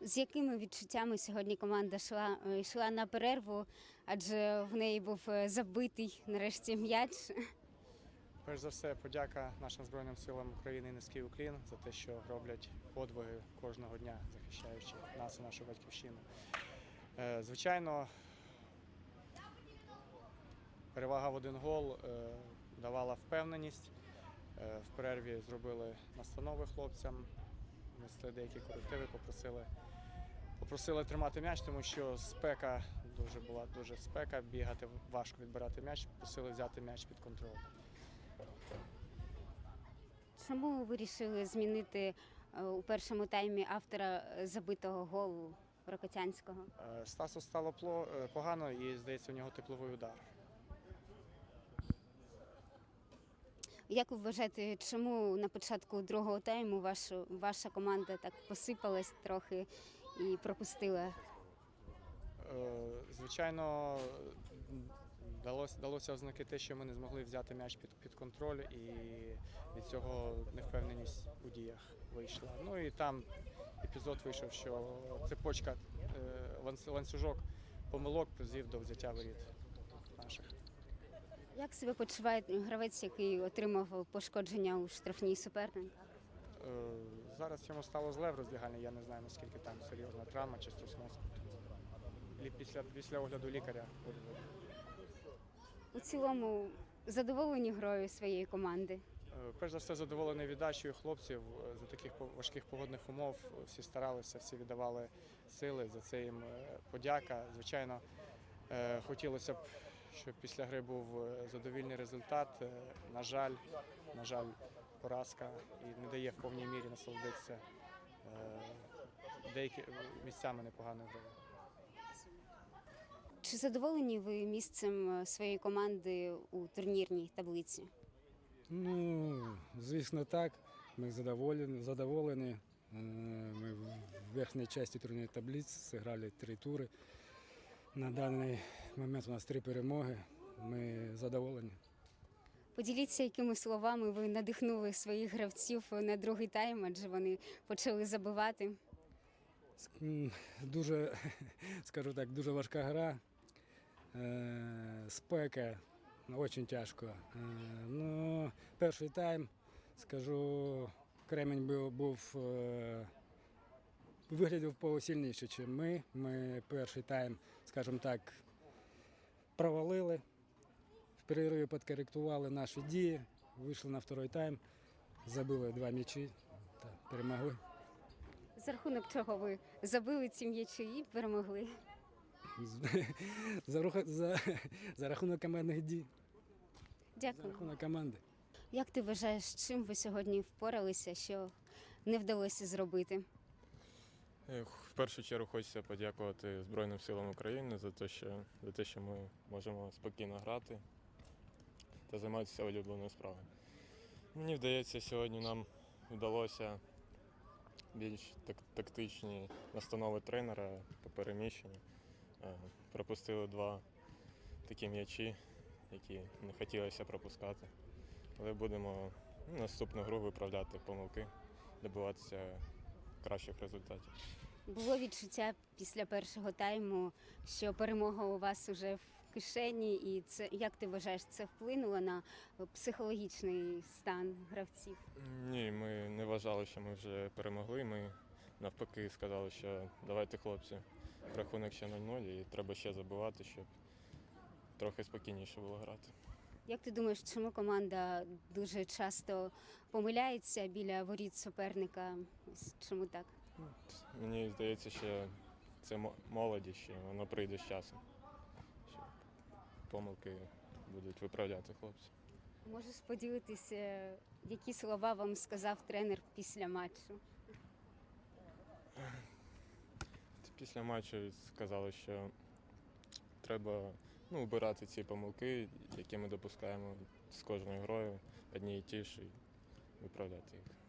З якими відчуттями сьогодні команда йшла, е, йшла на перерву, адже в неї був е, забитий нарешті м'яч. Перш за все, подяка нашим Збройним силам України низький уклін за те, що роблять подвиги кожного дня, захищаючи нас і нашу батьківщину. Е, Звичайно, перевага в один гол давала впевненість. В перерві зробили настанови хлопцям, внесли деякі корективи, попросили, попросили тримати м'яч, тому що спека дуже була дуже спека, бігати важко відбирати м'яч, просили взяти м'яч під контроль. Чому ви вирішили змінити е, у першому таймі автора е, забитого голу Рокотянського? Е, Стасу стало погано і, здається, у нього тепловий удар. Як ви вважаєте, чому на початку другого тайму вашу, ваша команда так посипалась трохи і пропустила? Е, Звичайно, далося, далося ознаки те, що ми не змогли взяти м'яч під, під контроль, і від цього невпевненість у діях вийшла. Ну і там епізод вийшов, що цепочка, е, ланц- ланцюжок помилок призвів до взяття воріт наших. Як себе почуває гравець, який отримав пошкодження у штрафній суперника? Е, Зараз йому стало зле в роздягальні, я не знаю наскільки там серйозна травма чи мозку. Після, після огляду лікаря. У цілому задоволені грою своєї команди. Е, Перш за все, задоволений віддачею хлопців Е, за таких важких погодних умов. Всі старалися, всі віддавали сили. За це їм подяка. Звичайно, хотілося б, щоб після гри був е, задовільний результат. Е, На жаль, на жаль, поразка і не дає в повній мірі насолодитися е, деякі місцями непоганою грою. Чи задоволені ви місцем своєї команди у турнірній таблиці? Ну, звісно, так. Ми задоволені. задоволені. Ми в верхній частині турнірної таблиці зіграли три тури. На даний момент у нас три перемоги. Ми задоволені. Поділіться, якими словами ви надихнули своїх гравців на другий тайм, адже вони почали забивати. Дуже, скажу так, дуже важка гра. Е, Спека, дуже тяжко. Е, Ну, перший тайм, скажу, Кремень був, був е, виглядав посильніше, ніж ми. Ми перший тайм, скажімо так, провалили. В перериві підкоректували наші дії, вийшли на второй тайм, забили два м'ячі та перемогли. За рахунок чого ви забили ці м'ячі і перемогли. За, за, за рахунок командних дій, за Дякую. рахунок команди. Як ти вважаєш, чим ви сьогодні впоралися, що не вдалося зробити? В першу чергу хочеться подякувати Збройним силам України за те, що, за те, що ми можемо спокійно грати та займатися улюбленою справою. Мені вдається, сьогодні нам вдалося більш так, тактичні настанови тренера по переміщенню. Е, Пропустили два такі м'ячі, які не хотілося пропускати. Але будемо ну, наступну гру виправляти помилки, добиватися кращих результатів. Було відчуття після першого тайму, що перемога у вас вже в кишені, і це як ти вважаєш, це вплинуло на психологічний стан гравців? Ні, ми не вважали, що ми вже перемогли. Ми навпаки сказали, що давайте, хлопці, рахунок ще 0-0 і треба ще забивати, щоб трохи спокійніше було грати. Як ти думаєш, чому команда дуже часто помиляється біля воріт суперника? Чому так? Мені здається, що це мо- молодість, що воно прийде з часом. Що помилки будуть виправляти хлопці. Можеш поділитися, які слова вам сказав тренер після матчу? Після матчу сказали, що треба ну, убирати ці помилки, які ми допускаємо з кожною грою, одні і ті ж, і виправляти їх.